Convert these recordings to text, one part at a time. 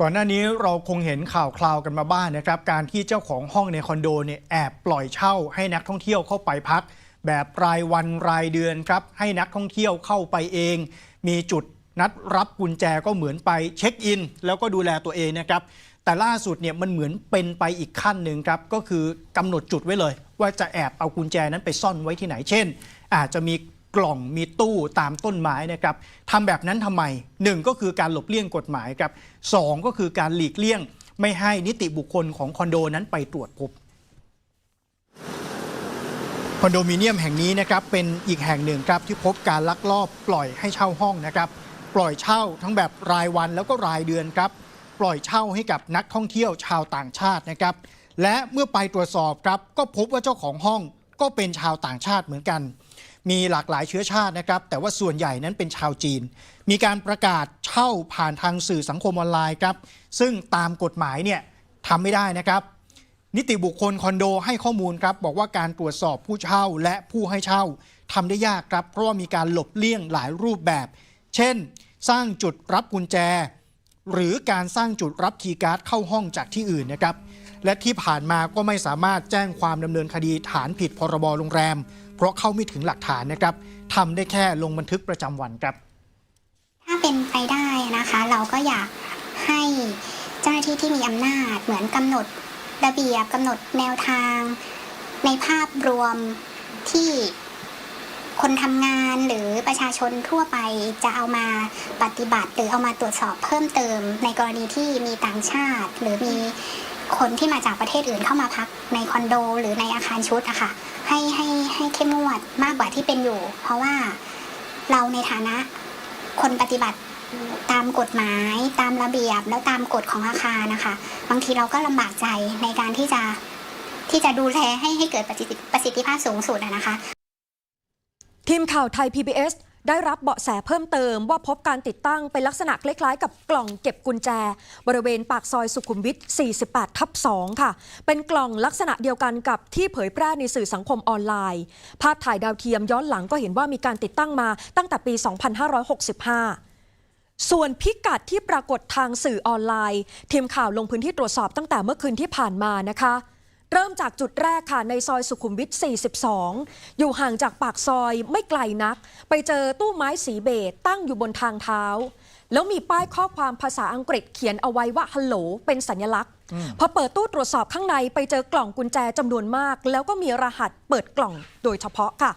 ก่อนหน้านี้เราคงเห็นข่าวคราวกันมาบ้างนะครับ การที่เจ้าของห้องในคอนโดเนี่ยแอบปล่อยเช่าให้นักท่องเที่ยวเข้าไปพัก แบบรายวันรายเดือนครับ ให้นักท่องเที่ยวเข้าไปเอง มีจุดนัดรับกุญแจก็เหมือนไปเช็คอิน แล้วก็ดูแลตัวเองนะครับ แต่ล่าสุดเนี่ยมันเหมือนเป็นไปอีกขั้นหนึ่งครับ ก็คือกำหนดจุดไว้เลย ว่าจะแอบเอากุญแจนั้นไปซ่อนไว้ที่ไหนเช่น อาจจะมี กล่องมีตู้ตามต้นไม้นะครับทำแบบนั้นทำไมหนึ่งก็คือการหลบเลี่ยงกฎหมายครับสองก็คือการหลีกเลี่ยง ไม่ให้นิติบุคคลของคอนโดนั้นไปตรวจพบคอนโดมิเนียมแห่งนี้นะครับเป็นอีกแห่งหนึ่งครับที่พบการลักลอบปล่อยให้เช่าห้องนะครับปล่อยเช่าทั้งแบบรายวันแล้วก็รายเดือนครับปล่อยเช่าให้กับนักท่องเที่ยวชาวต่างชาตินะครับและเมื่อไปตรวจสอบครับก็พบว่าเจ้าของห้องก็เป็นชาวต่างชาติเหมือนกัน มีหลากหลายเชื้อชาตินะครับ แต่ว่าส่วนใหญ่นั้นเป็นชาวจีน มีการประกาศเช่าผ่านทางสื่อสังคมออนไลน์ครับ ซึ่งตามกฎหมายเนี่ยทำไม่ได้นะครับ นิติบุคคลคอนโดให้ข้อมูลครับ บอกว่าการตรวจสอบผู้เช่าและผู้ให้เช่าทำได้ยากครับ เพราะว่ามีการหลบเลี่ยงหลายรูปแบบ เช่น สร้างจุดรับกุญแจ หรือการสร้างจุดรับคีย์การ์ดเข้าห้องจากที่อื่นนะครับ และที่ผ่านมาก็ไม่สามารถแจ้งความดำเนินคดีฐานผิดพรบโรงแรม เพราะเข้าไม่ถึงหลักฐานนะครับทำได้แค่ลงบันทึกประจำวันครับ ถ้าเป็นไปได้นะคะ เราก็อยากให้เจ้าหน้าที่ที่มีอำนาจเหมือนกำหนดระเบียบกำหนดแนวทาง ในภาพรวมที่คนทำงานหรือประชาชนทั่วไปจะเอามาปฏิบัติ หรือเอามาตรวจสอบเพิ่มเติม ในกรณีที่มีต่างชาติ หรือมี คนที่มาจากประเทศอื่นเข้ามาพักในคอนโด หรือในอาคารชุดอะค่ะให้ให้ให้เข้มงวดมากกว่าที่เป็นอยู่ เพราะว่าเราในฐานะคนปฏิบัติตามกฎหมายตามระเบียบแล้วตามกฎของอาคารนะคะ บางทีเราก็ลำบากใจในการที่จะที่จะดูแลให้ให้เกิดประสิทธิประสิทธิภาพสูงสุดอะนะคะ ทีมข่าวไทย PBS ได้รับเบาะแสเพิ่มเติมว่าพบการติดตั้งเป็นลักษณะคล้ายๆ กับกล่องเก็บกุญแจ บริเวณปากซอยสุขุมวิท 48 ทับ 2 ค่ะ เป็นกล่องลักษณะเดียวกันกับที่เผยแพร่ในสื่อสังคมออนไลน์ ภาพถ่ายดาวเทียมย้อนหลังก็เห็นว่ามีการติดตั้งมาตั้งแต่ปี 2565ส่วนพิกัดที่ปรากฏทางสื่อออนไลน์ ทีมข่าวลงพื้นที่ตรวจสอบตั้งแต่เมื่อคืนที่ผ่านมานะคะ เริ่มจากจุดแรกค่ะในซอยสุขุมวิท 42 อยู่ห่างจากปากซอยไม่ไกลนัก ไปเจอตู้ไม้สีเบจตั้งอยู่บนทางเท้า แล้วมีป้ายข้อความภาษาอังกฤษเขียนเอาไว้ว่าฮัลโหลเป็นสัญลักษณ์ พอเปิดตู้ตรวจสอบข้างในไปเจอกล่องกุญแจจำนวนมาก แล้วก็มีรหัสเปิดกล่องโดยเฉพาะค่ะ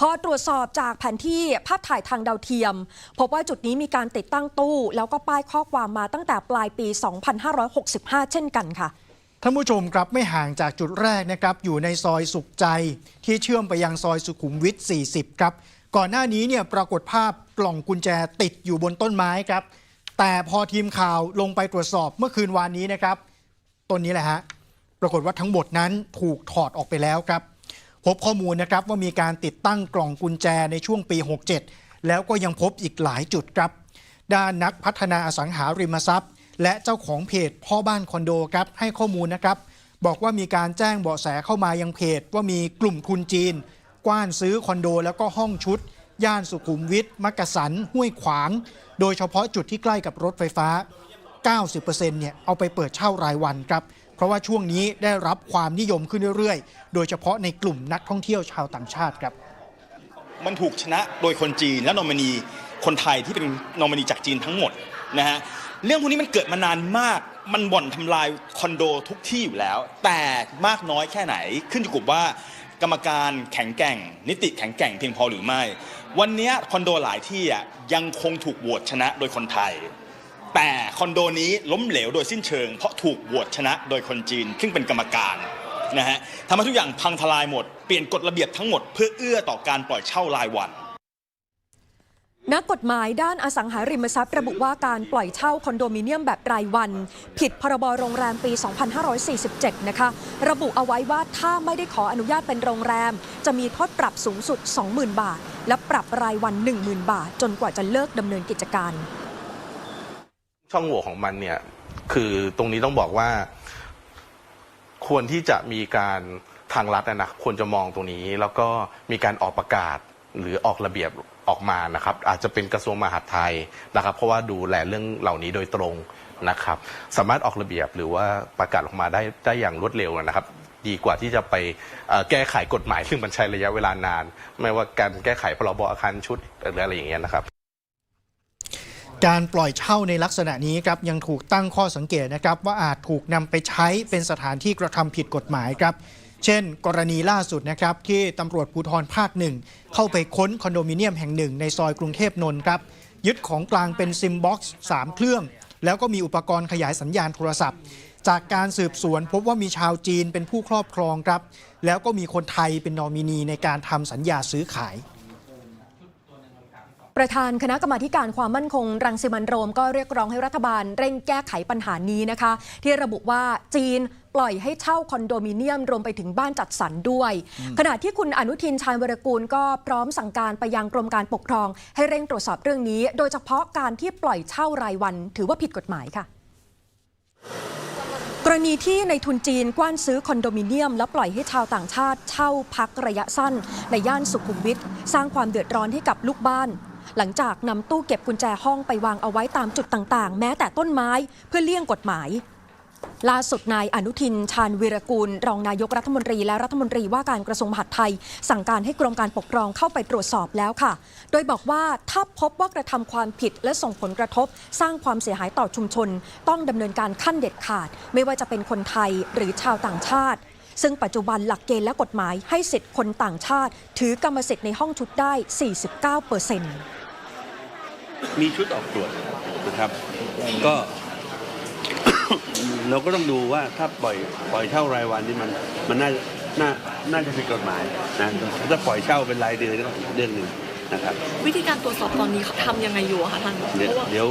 พอตรวจสอบจากแผนที่ภาพถ่ายทางดาวเทียม พบว่าจุดนี้มีการติดตั้งตู้ แล้วก็ป้ายข้อความมาตั้งแต่ปลายปี 2565 เช่นกันค่ะ ท่านผู้ชมครับไม่ห่างจากจุดแรกนะครับอยู่ในซอยสุขใจที่เชื่อมไปยังซอยสุขุมวิท 40 ครับ ก่อนหน้านี้เนี่ยปรากฏภาพกล่องกุญแจติดอยู่บนต้นไม้ครับ แต่พอทีมข่าวลงไปตรวจสอบเมื่อคืนวานนี้นะครับต้นนี้แหละฮะปรากฏว่าทั้งหมดนั้นถูกถอดออกไปแล้วครับ พบข้อมูลนะครับว่ามีการติดตั้งกล่องกุญแจในช่วงปี 67 แล้วก็ยังพบอีกหลายจุดครับ ด้านนักพัฒนาอสังหาริมทรัพย์ และเจ้าของเพจพ่อบ้านคอนโดครับให้ข้อมูลนะครับ บอกว่ามีการแจ้งเบาะแสเข้ามายังเพจ ว่ามีกลุ่มทุนจีน กว้านซื้อคอนโด แล้วก็ห้องชุด ย่านสุขุมวิทมักกะสัน ห้วยขวาง โดยเฉพาะจุดที่ใกล้กับรถไฟฟ้า 90%เนี่ยเอาไปเปิดเช่ารายวันครับเพราะว่าช่วงนี้ได้รับความนิยมขึ้นเรื่อยๆ โดยเฉพาะในกลุ่มนักท่องเที่ยวชาวต่างชาติครับ มันถูกชนะโดยคนจีนและนอมินีคนไทยที่เป็นนอมินีจากจีนทั้งหมดนะฮะ เรื่องพวกนี้มันเกิดมานานมาก มันบ่อนทำลายคอนโดทุกที่อยู่แล้ว แต่มากน้อยแค่ไหน ขึ้นอยู่กับว่ากรรมการแข็งแกร่ง นิติแข็งแกร่งเพียงพอหรือไม่ วันนี้คอนโดหลายที่อะยังคงถูกโหวตชนะโดยคนไทย แต่คอนโดนี้ล้มเหลวโดยสิ้นเชิง เพราะถูกโหวตชนะโดยคนจีน ซึ่งเป็นกรรมการนะฮะทำให้ทุกอย่างพังทลายหมด เปลี่ยนกฎระเบียบทั้งหมดเพื่อเอื้อต่อการปล่อยเช่ารายวัน นักกฎหมายด้านอสังหาริมทรัพย์ระบุว่าการปล่อยเช่าคอนโดมิเนียมแบบรายวัน ผิดพรบโรงแรมปี 2547 นะคะ ระบุเอาไว้ว่าถ้าไม่ได้ขออนุญาตเป็นโรงแรม จะมีโทษปรับสูงสุด 20,000 บาท และปรับรายวัน 10,000 บาท จนกว่าจะเลิกดำเนินกิจการ ช่องโหว่ของมันเนี่ยคือตรงนี้ต้องบอกว่า ควรที่จะมีการทางรัฐนะควรจะมองตรงนี้ แล้วก็มีการออกประกาศหรือออกระเบียบ ออกมานะครับ อาจจะเป็นกระทรวงมหาดไทยนะครับ เพราะว่าดูแลเรื่องเหล่านี้โดยตรงนะครับ สามารถออกระเบียบหรือว่าประกาศออกมาได้ได้อย่างรวดเร็วนะครับ ดีกว่าที่จะไปแก้ไขกฎหมายซึ่งมันใช้ระยะเวลานาน ไม่ว่าการแก้ไขพรบอาคารชุดหรืออะไรอย่างเงี้ยนะครับการปล่อยเช่าในลักษณะนี้ครับยังถูกตั้งข้อสังเกตนะครับว่าอาจถูกนำไปใช้เป็นสถานที่กระทำผิดกฎหมายครับ เช่น กรณีล่าสุดนะครับที่ตำรวจภูธรภาคหนึ่งเข้าไปค้นคอนโดมิเนียมแห่งหนึ่งในซอยกรุงเทพนนท์ครับ ยึดของกลางเป็นซิมบ็อกซ์3เครื่อง แล้วก็มีอุปกรณ์ขยายสัญญาณโทรศัพท์ จากการสืบสวนพบว่ามีชาวจีนเป็นผู้ครอบครองครับ แล้วก็มีคนไทยเป็นนอมินีในการทำสัญญาซื้อขาย ประธานคณะกรรมาธิการความมั่นคง รังสิมันต์โรมก็เรียกร้องให้รัฐบาลเร่งแก้ไขปัญหานี้นะคะ ที่ระบุว่าจีนปล่อยให้เช่าคอนโดมิเนียมรวมไปถึงบ้านจัดสรรด้วย ขณะที่คุณอนุทินชาญวรกูลก็พร้อมสั่งการไปยังกรมการปกครอง ให้เร่งตรวจสอบเรื่องนี้ โดยเฉพาะการที่ปล่อยเช่ารายวัน ถือว่าผิดกฎหมายค่ะกรณีที่ในทุนจีนกว้านซื้อคอนโดมิเนียม แล้วปล่อยให้ชาวต่างชาติเช่าพักระยะสั้น ในย่านสุขุมวิทสร้างความเดือดร้อนให้กับลูกบ้าน หลังจากนำตู้เก็บกุญแจห้องไปวางเอาไว้ตามจุดต่างๆ แม้แต่ต้นไม้เพื่อเลี่ยงกฎหมาย ล่าสุดนายอนุทิน ชาญวีรกูล รองนายกรัฐมนตรีและรัฐมนตรีว่าการกระทรวงมหาดไทย สั่งการให้กรมการปกครองเข้าไปตรวจสอบแล้วค่ะ โดยบอกว่าถ้าพบว่ากระทำความผิดและส่งผลกระทบ สร้างความเสียหายต่อชุมชน ต้องดำเนินการขั้นเด็ดขาด ไม่ว่าจะเป็นคนไทยหรือชาวต่างชาติ ซึ่งปัจจุบันหลักเกณฑ์และกฎหมายให้สิทธิ์คนต่างชาติ ถือกรรมสิทธิ์ในห้องชุดได้ 49เปอร์เซ็นต์มีชุดออกตรวจนะครับ ก็ เราก็ต้องดูว่าถ้าปล่อยปล่อยเช่ารายวันนี่มันมันน่าน่าน่าจะผิดกฎหมายนะถ้าปล่อยเช่าเป็นรายเดือนก็อีกเรื่องหนึ่งนะครับ วิธีการตรวจสอบตอนนี้ทำยังไงอยู่อะคะท่านเดี๋ยวเพราะว่าเดี๋ยว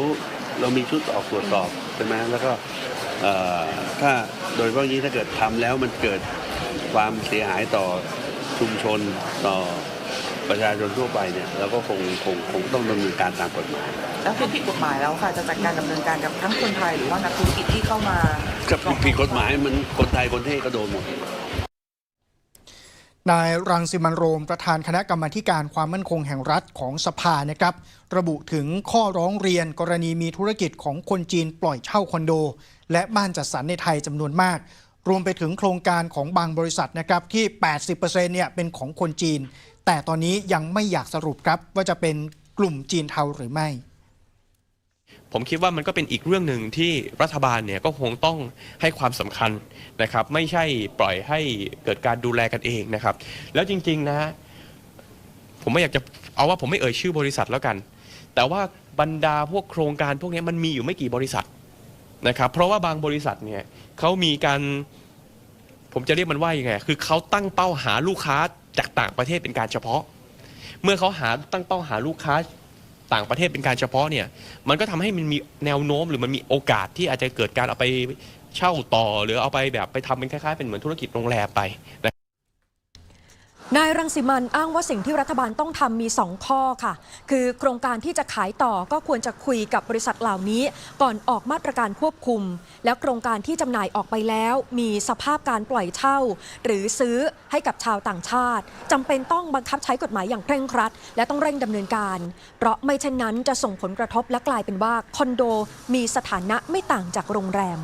เรามีชุดออกตรวจสอบใช่ไหมแล้วก็เอ่อ ถ้าโดยเฉพาะอย่างนี้ถ้าเกิดทำแล้วมันเกิดความเสียหายต่อชุมชนต่อประชาชนทั่วไปเนี่ยเราก็คงคงคงต้องดำเนินการตามกฎหมาย แล้วถ้าผิดกฎหมายแล้วค่ะจะจัดการดำเนินการกับทั้งคนไทยหรือว่านักธุรกิจที่เข้ามากับผิดกฎหมายมันคนไทยคนเทศก็โดนหมดนายรังสิมันต์โรมประธานคณะกรรมาธิการความมั่นคงแห่งรัฐของสภานะครับ ระบุถึงข้อร้องเรียนกรณีมีธุรกิจของคนจีนปล่อยเช่าคอนโด และบ้านจัดสรรในไทยจำนวนมาก รวมไปถึงโครงการของบางบริษัทนะครับที่ 80%เนี่ยเป็นของคนจีน แต่ตอนนี้ยังไม่อยากสรุปครับว่าจะเป็นกลุ่มจีนเทาหรือไม่ผมคิดว่ามันก็เป็นอีกเรื่องหนึ่งที่รัฐบาลเนี่ยก็คงต้องให้ความสำคัญนะครับ ไม่ใช่ปล่อยให้เกิดการดูแลกันเองนะครับ แล้วจริง ๆนะ ผมไม่อยากจะเอาว่าผมไม่เอ่ยชื่อบริษัทแล้วกัน แต่ว่าบรรดาพวกโครงการพวกนี้มันมีอยู่ไม่กี่บริษัท นะครับเพราะว่าบางบริษัทเนี่ยเขามีการผมจะเรียกมันว่ายังไงคือเขาตั้งเป้าหาลูกค้าจากต่างประเทศเป็นการเฉพาะ เมื่อเขาหาตั้งเป้าหาลูกค้าต่างประเทศเป็นการเฉพาะเนี่ยมันก็ทำให้มันมีแนวโน้มหรือมันมีโอกาสที่อาจจะเกิดการเอาไปเช่าต่อ หรือเอาไปแบบไปทำเป็นคล้ายๆเป็นเหมือนธุรกิจโรงแรมไปนะ นายรังสิมันอ้างว่าสิ่งที่รัฐบาลต้องทำมี 2 ข้อค่ะ คือโครงการที่จะขายต่อก็ควรจะคุยกับบริษัทเหล่านี้ก่อนออกมาตรการควบคุม แล้วโครงการที่จำหน่ายออกไปแล้ว มีสภาพการปล่อยเช่า หรือซื้อให้กับชาวต่างชาติจำเป็นต้องบังคับใช้กฎหมายอย่างเคร่งครัด และต้องเร่งดำเนินการ เพราะไม่เช่นนั้นจะส่งผลกระทบและกลายเป็นว่าคอนโดมีสถานะไม่ต่างจากโรงแรม